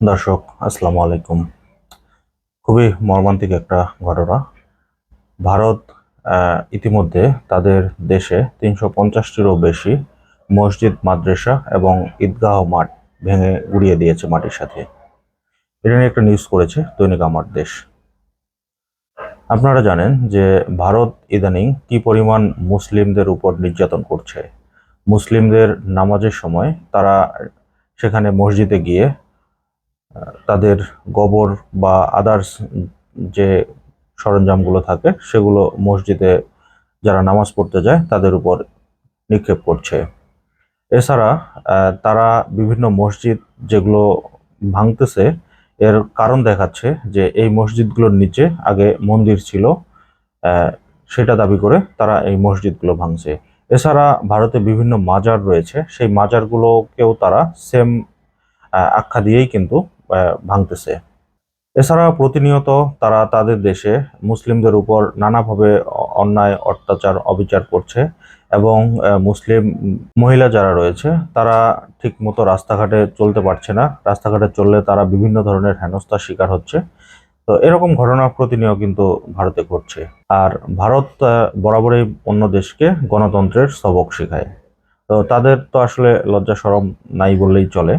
দর্শক, আসসালামু আলাইকুম। খুবই মর্মান্তিক একটা ঘটনা। ভারত ইতিমধ্যে তাদের দেশে তিনশো পঞ্চাশটিরও বেশি মসজিদ, মাদ্রাসা এবং ঈদগাহ মাঠ ভেঙে উড়িয়ে দিয়েছে মাটির সাথে। এটা নিয়ে একটা নিউজ করেছে দৈনিক আমার দেশ। আপনারা জানেন যে ভারত ইদানিং কি পরিমাণ মুসলিমদের উপর নির্যাতন করছে। মুসলিমদের নামাজের সময় তারা সেখানে মসজিদে গিয়ে তাদের গোবর বা আদার্স যে সরঞ্জামগুলো থাকে, সেগুলো মসজিদে যারা নামাজ পড়তে যায়, তাদের উপর নিক্ষেপ করছে। এছাড়া তারা বিভিন্ন মসজিদ যেগুলো ভাঙতেছে, এর কারণ দেখাচ্ছে যে এই মসজিদগুলোর নিচে আগে মন্দির ছিল সেটা দাবি করে তারা এই মসজিদগুলো ভাঙছে। এছাড়া ভারতে বিভিন্ন মাজার রয়েছে, সেই মাজারগুলোকেও তারা সেম আখ্যা দিয়েই কিন্তু ভাঙতেছে। এছাড়া প্রতিনিয়ত তারা তাদের দেশে মুসলিমদের উপর নানাভাবে অন্যায়, অত্যাচার, অবিচার করছে এবং মুসলিম মহিলা যারা রয়েছে, তারা ঠিক মতো রাস্তাঘাটে চলতে পারছে না। রাস্তাঘাটে চললে তারা বিভিন্ন ধরনের হেনস্থার শিকার হচ্ছে। তো এরকম ঘটনা প্রতিনিয়ত কিন্তু ভারতে ঘটছে। আর ভারত বরাবরই অন্য দেশকে গণতন্ত্রের সবক শেখায়। তো তাদের তো আসলে লজ্জা সরম নাই বললেই চলে।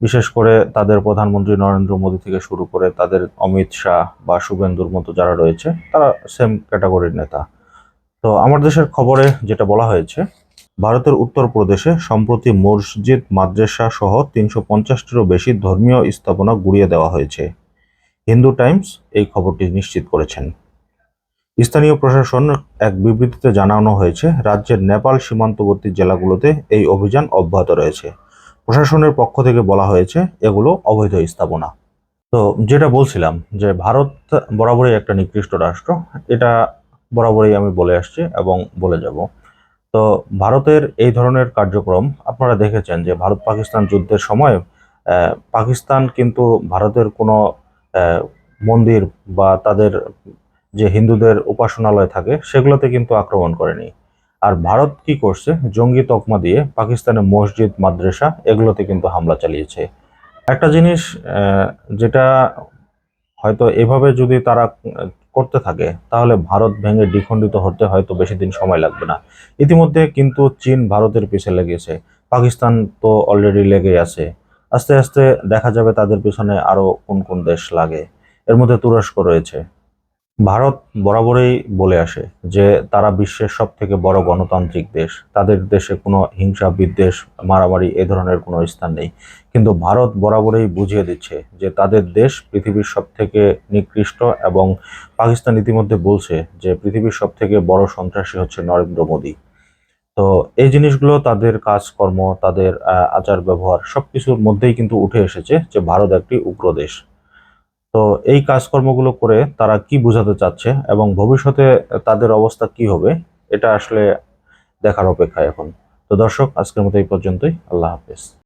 বিশেষ করে তাদের প্রধানমন্ত্রী নরেন্দ্র মোদী থেকে শুরু করে তাদের অমিত শাহ বা শুভেন্দুর মতো যারা রয়েছে, তারা সেম ক্যাটাগরির নেতা। তো আমার দেশের খবরে যেটা বলা হয়েছে, ভারতের উত্তরপ্রদেশে সম্প্রতি মসজিদ, মাদ্রাসা সহ তিনশো পঞ্চাশটিরও বেশি ধর্মীয় স্থাপনা গুড়িয়ে দেওয়া হয়েছে। হিন্দু টাইমস এই খবরটি নিশ্চিত করেছেন। স্থানীয় প্রশাসন এক বিবৃতিতে জানানো হয়েছে, রাজ্যের নেপাল সীমান্তবর্তী জেলাগুলোতে এই অভিযান অব্যাহত রয়েছে। প্রশাসনের পক্ষ থেকে বলা হয়েছে এগুলো অবৈধ স্থাপনা। তো যেটা বলছিলাম যে ভারত বরাবরই একটা নিকৃষ্ট রাষ্ট্র, এটা বরাবরই আমি বলে আসছি এবং বলে যাব। তো ভারতের এই ধরনের কার্যক্রম আপনারা দেখেছেন যে ভারত পাকিস্তান যুদ্ধের সময় পাকিস্তান কিন্তু ভারতের কোনো মন্দির বা তাদের যে হিন্দুদের উপাসনালয় থাকে সেগুলোতে কিন্তু আক্রমণ করেনি। আর ভারত কি করছে? জঙ্গি তকমা দিয়ে পাকিস্তানের মসজিদ, মাদ্রাসা, এগুলোতে কিন্তু হামলা চালিয়েছে। একটা জিনিস যেটা হয়তো এভাবে যদি তারা করতে থাকে, তাহলে ভারত ভেঙে দ্বিখণ্ডিত হতে হয়তো বেশি দিন সময় লাগবে না। ইতিমধ্যে কিন্তু চীন ভারতের পিছে লেগেছে। পাকিস্তান তো অলরেডি লেগে আছে। আস্তে আস্তে দেখা যাবে তাদের পিছনে আরও কোন কোন দেশ লাগে। এর মধ্যে তুরস্ক রয়েছে। ভারত বরাবরই বলে আসে যে, তারা বিশ্বের সব থেকে বড় গণতান্ত্রিক দেশ। তাদের দেশে কোনো হিংসা, বিদ্বেষ, মারামারি এ ধরনের কোনো স্থান নেই। কিন্তু ভারত বরাবরই বুঝিয়ে দিচ্ছে যে, তাদের দেশ পৃথিবীর সব থেকে নিকৃষ্ট এবং পাকিস্তান ইতিমধ্যে বলছে যে, পৃথিবীর সব থেকে বড় সন্ত্রাসী হচ্ছে নরেন্দ্র মোদী। তো এই জিনিসগুলো তাদের কাজকর্ম, তাদের আচার ব্যবহার সব কিছুর মধ্যেই কিন্তু উঠে এসেছে যে, ভারত একটি উগ্র দেশ। তো এই কাজকর্মগুলো করে তারা কি বোঝাতে চাচ্ছে এবং ভবিষ্যতে তাদের অবস্থা কি হবে, এটা আসলে দেখার অপেক্ষা এখন। তো দর্শক, আজকের মতো এই পর্যন্তই। আল্লাহ হাফেজ।